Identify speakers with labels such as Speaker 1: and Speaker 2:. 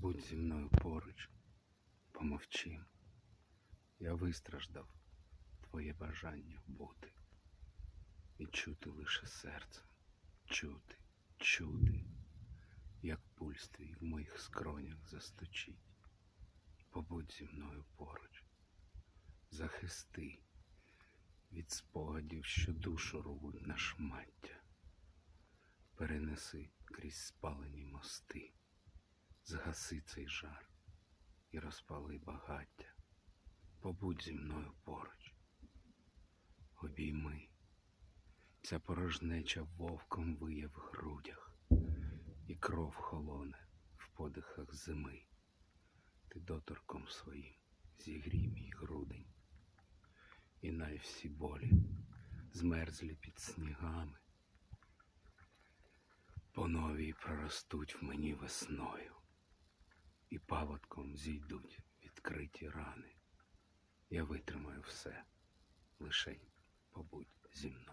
Speaker 1: Побудь зі мною поруч, помовчим. Я вистраждав твоє бажання бути. І чути лише серце, чути, чути, як пульс твій в моїх скронях застучить. Побудь зі мною поруч, захисти від спогадів, що душу рвуть на шмаття. Перенеси крізь спалені мости, згаси цей жар і розпали багаття. Побудь зі мною поруч, обійми, ця порожнеча вовком виє в грудях, і кров холоне в подихах зими. Ти доторком своїм зігрій мій грудень, і най всі болі змерзлі під снігами, по новій проростуть в мені весною, і паводком зійдуть відкриті рани. Я витримаю все, лишень побудь зі мною.